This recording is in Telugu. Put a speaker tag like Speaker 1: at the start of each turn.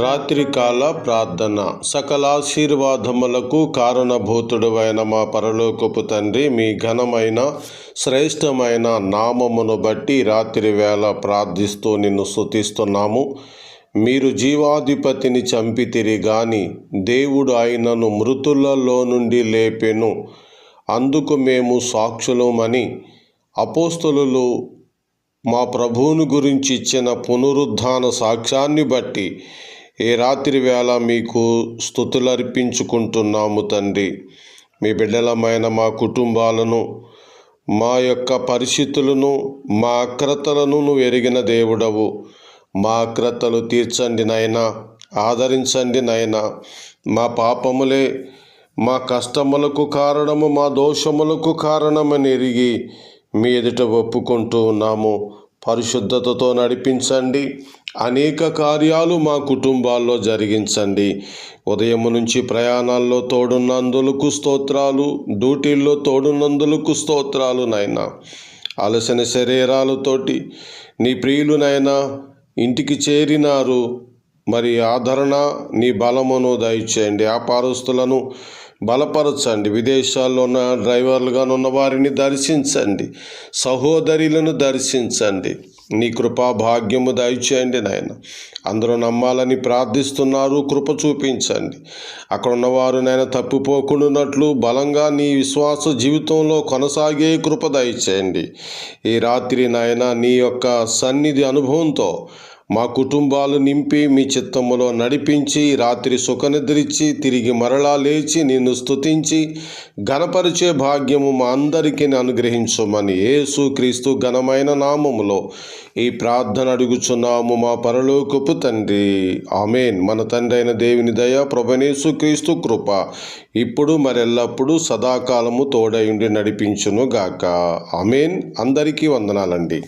Speaker 1: రాత్రికాల ప్రార్థన. సకలాశీర్వాదములకు కారణభూతుడువైన మా పరలోకపు తండ్రి మీ ఘనమైన శ్రేష్టమైన నామమును బట్టి రాత్రి వేళ ప్రార్థిస్తూ నిన్ను స్థుతిస్తున్నాము మీరు జీవాధిపతిని చంపితిరి గాని దేవుడు ఆయనను మృతులలో నుండి లేపెను. అందుకు మేము సాక్షులమని అపోస్తులు మా ప్రభువుని గురించి ఇచ్చిన పునరుద్ధాన సాక్ష్యాన్ని బట్టి ఏ రాత్రి వేళ మీకు స్థుతులర్పించుకుంటున్నాము తండ్రి. మీ బిడ్డలమైన మా కుటుంబాలను మా యొక్క పరిస్థితులను మా అక్రతలను నువ్వు ఎరిగిన దేవుడవు. మా అక్రతలు తీర్చండి నాయనా ఆదరించండి నాయనా. మా పాపములే మా కష్టములకు కారణము మా దోషములకు కారణమని ఎరిగి మీ ఎదుట ఒప్పుకుంటూ ఉన్నాము. పరిశుద్ధతతో నడిపించండి. అనేక కార్యాలు మా కుటుంబాల్లో జరిగించండి. ఉదయం నుంచి ప్రయాణాల్లో తోడున్నందులకు స్తోత్రాలు డ్యూటీల్లో తోడున్నందులకు స్తోత్రాలు నాయనా. అలసిన శరీరాలతోటి నీ ప్రియులు నైనా ఇంటికి చేరినారు. మరి ఆదరణ నీ బలమును దయచేయండి. వ్యాపారస్తులను బలపరచండి. విదేశాల్లో ఉన్న డ్రైవర్లుగా ఉన్న వారిని దర్శించండి. సహోదరులను దర్శించండి. నీ కృపా భాగ్యము దయచేయండి నాయన. అందరూ నమ్మాలని ప్రార్థిస్తున్నారు. కృప చూపించండి. అక్కడ ఉన్నవారు నాయన తప్పిపోకుండానట్లు బలంగా నీ విశ్వాస జీవితంలో కొనసాగే కృప దయచేయండి. ఈ రాత్రి నాయన నీ యొక్క సన్నిధి అనుభవంతో మా కుటుంబాలు నింపి మీ చిత్తములో నడిపించి రాత్రి సుఖనిద్రించి తిరిగి మరలా లేచి నిన్ను స్తుతించి గణపరిచే భాగ్యము మా అందరికీ అనుగ్రహించమని యేసు క్రీస్తు ఘనమైన నామములో ఈ ప్రార్థన అడుగుచున్నాము మా పరలోకపు తండ్రి. ఆమెన్. మన తండ్రి అయిన దేవుని దయ ప్రభనేసు క్రీస్తు కృప ఇప్పుడు మరెల్లప్పుడూ సదాకాలము తోడయుండి నడిపించును గాక ఆమెన్. అందరికీ వందనాలండి.